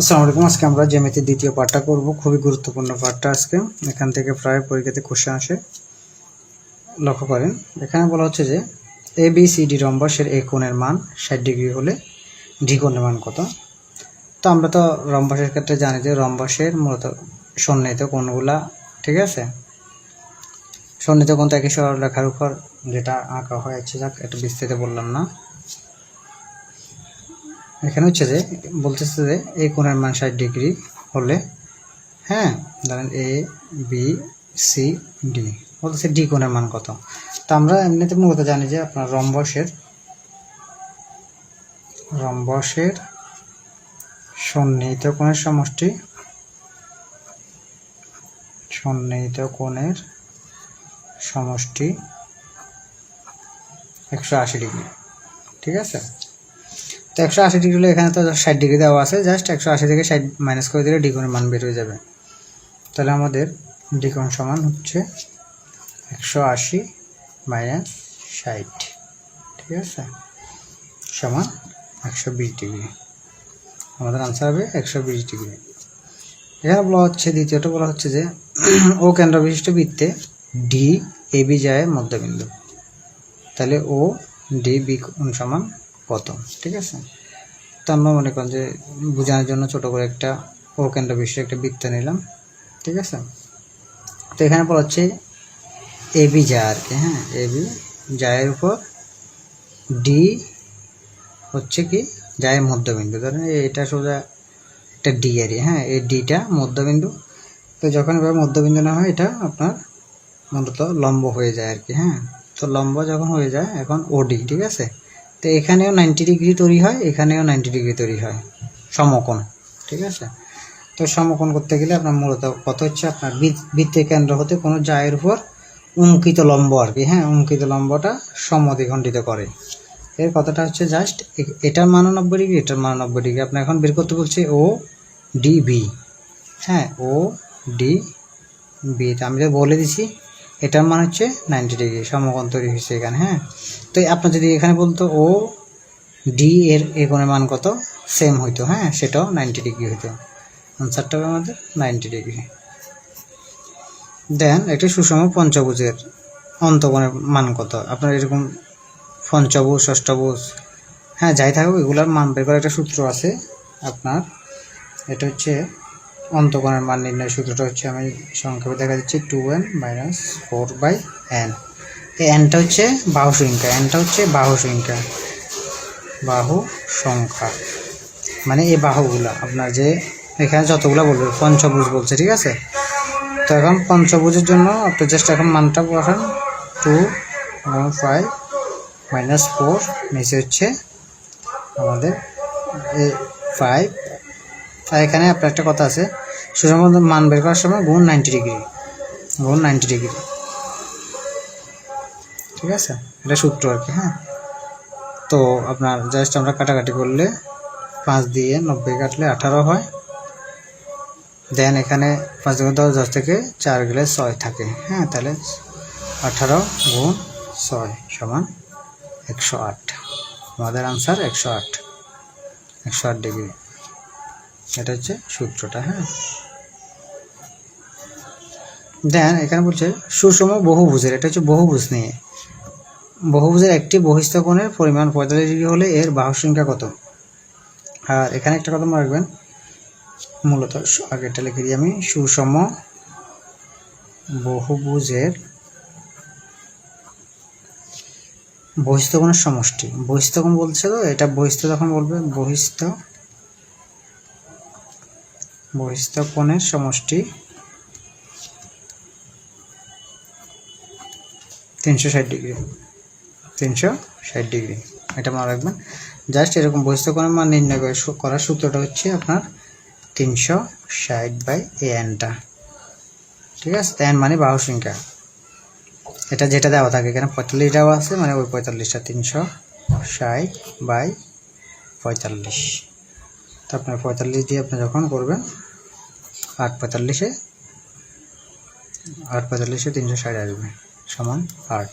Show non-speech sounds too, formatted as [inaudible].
আসসালামু আলাইকুম। আজকে আমরা জ্যামিতির দ্বিতীয় পার্টটা করব। খুবই গুরুত্বপূর্ণ পার্টটা আজকে। এখান থেকে প্রায় পরীক্ষাতে কোশ্চেন আসে। লক্ষ্য করেন, এখানে বলা হচ্ছে যে এ বি সি ডি রম্বসের এ কোণের মান ষাট ডিগ্রি হলে ডি কোণের মান কত? তো আমরা তো রম্বসের ক্ষেত্রে জানি যে রম্বসের মূলত সন্নিহিত কোণগুলা, ঠিক আছে? সন্নিহিত কোণ তো একই সরলরেখার উপর যেটা আঁকা হয়েছে, যাক এটা বিস্তৃত বললাম না। এখানে হচ্ছে যে বলতেছে যে এই কোণের মান ষাট ডিগ্রি হলে হ্যাঁ ধরেন এ, বি, সি, ডি, বলতেছে ডি কোণের মান কত? তা আমরা এমনিতে মূলত জানি যে আপনার রম্বসের রম্বসের সন্নিহিত কোণের সমষ্টি, সন্নিহিত কোণের সমষ্টি একশো আশি ডিগ্রি, ঠিক আছে? তো একশো আশি ডিগ্রি হলে এখানে তো ষাট ডিগ্রি দেওয়া আছে জাস্ট একশো আশি থেকে ষাট মাইনাস করে দিলে ডিকোণের মান বের হয়ে যাবে। তাহলে আমাদের ডিকোণ সমান হচ্ছে একশো আশি মাইনাস ষাট, ঠিক আছে? সমান একশো বিশ ডিগ্রি আমাদের আনসার হবে একশো বিশ ডিগ্রি এখানে বলা হচ্ছে দ্বিতীয়টা বলা হচ্ছে যে, [clears throat] ও কেন্দ্র বিশিষ্ট বৃত্তে ডি এ বি যায় মধ্যবিন্দু। তাহলে ও ডি বি সমান কত ঠিক আছে? তো আমরা মনে করেন যে বোঝানোর জন্য ছোট করে একটা ও বিষয়ে একটা বৃত্ত নিলাম, ঠিক আছে? তো এখানে বলা হচ্ছে এ বি যায় আর কি হ্যাঁ? এ বি জায়ের উপর ডি হচ্ছে কি? জায়ের মধ্যবিন্দু। ধরেন এটা সোজা একটা ডি আর হ্যাঁ? এই ডিটা মধ্যবিন্দু। তো যখন এবার মধ্যবিন্দু না হয়, এটা আপনার মূলত লম্ব হয়ে যায় আর কি হ্যাঁ? তো লম্ব যখন হয়ে যায়, এখন ওডি ঠিক আছে? তো এখানেও নাইনটি ডিগ্রি তৈরি হয়, এখানেও নাইনটি ডিগ্রি তৈরি হয়, সমকোণ, ঠিক আছে? তো সমকোণ করতে গেলে আপনার মূলত কত হচ্ছে? আপনার বৃত্ত- বৃত্তের কেন্দ্র হতে কোনো জায়ের উপর অঙ্কিত লম্ব আর কি হ্যাঁ? অঙ্কিত লম্বটা সমদ্বিখণ্ডিত করে। এর কথাটা হচ্ছে জাস্ট? এটার মানও নব্বই ডিগ্রি, এটার মানও নব্বই ডিগ্রি। আপনার এখন বের করতে বলছে ও ডি বি হ্যাঁ? ও ডি বি আমি তো বলে দিছি এটার মান হচ্ছে নাইনটি ডিগ্রি সমকোণ তৈরি হয়েছে এখানে হ্যাঁ? তো আপনার যদি এখানে বলতো ও ডি এর এ কোণের মান কত? সেম হইতো হ্যাঁ? সেটাও নাইনটি ডিগ্রি হইতো। আনসারটা হবে আমাদের নাইনটি ডিগ্রি দেন একটি সুষম পঞ্চভুজের অন্তকোণের মান কত? আপনার এরকম পঞ্চভুজ, ষষ্ঠভুজ হ্যাঁ যাই থাকুক, এগুলোর মান বের করার একটা সূত্র আছে আপনার। এটা হচ্ছে অন্তকোণের মান নির্ণয় সূত্রটা হচ্ছে আমি সংক্ষেপে দেখা যাচ্ছে two N minus four by N. এই এনটা হচ্ছে বাহু সংখ্যা, এনটা হচ্ছে বাহু সংখ্যা বাহু সংখ্যা। মানে এই বাহুগুলা, আপনার যে এখানে যতগুলো বলবে, পঞ্চভুজ বলছে, ঠিক আছে? তো এখন পঞ্চভুজের জন্য আপনি জাস্ট এখন মানটা বসান, টু ফাইভ মাইনাস ফোর নিচে হচ্ছে আমাদের ফাইভ আর এখানে আপনার একটা কথা আছে, সুষম মান বের করার সময় গুণ নাইনটি ডিগ্রি গুণ নাইনটি ডিগ্রি ঠিক আছে? এটা সূত্র আর কি হ্যাঁ? তো আপনার জাস্ট আমরা কাটাকাটি করলে পাঁচ দিয়ে নব্বই কাটলে আঠারো হয়। দেন এখানে পাঁচ গুণ দশ দশ থেকে চার গেলে ছয় থাকে হ্যাঁ? তাহলে আঠারো গুণ ছয় সমান একশো আট। আমাদের আনসার একশো আট। একশো আট ডিগ্রি এটা হচ্ছে সূত্রটা হ্যাঁ। দেন এখানে বলছে, সুষম বহুভুজের, এটা হচ্ছে বহুভুজ নিয়ে। বহুভুজের একটি বহিস্থ কোণের পরিমাণ পঁয়তাল্লিশ ডিগ্রি হলে এর বাহু সংখ্যা কত? আর এখানে একটা কথা রাখবেন, মূলত আগেরটা লিখে দিই আমি, সুষম বহুভুজের বহিস্থ কোণের সমষ্টি। বহিস্থ বলছে তো, এটা বহিস্থ যখন বলবে, বহিস্থ বহিস্থ সমষ্টি তিনশো ষাট ডিগ্রি। তিনশো ষাট ডিগ্রি। এটা মনে রাখবেন। জাস্ট এরকম বহিস্থ কোণের মান নির্ণয় করার সূত্রটা হচ্ছে আপনার তিনশো ষাট বাই এ এনটা ঠিক আছে? এন মানে বাহু সংখ্যা। এটা যেটা দেওয়া থাকে এখানে পঁয়তাল্লিশ দেওয়া আছে মানে ওই পঁয়তাল্লিশটা তিনশো ষাট বাই পঁয়তাল্লিশ। তো আপনার পঁয়তাল্লিশ দিয়ে আপনি যখন করবেন, আট পঁয়তাল্লিশে আট পঁয়তাল্লিশে তিনশো ষাট আসবে, সমান আট।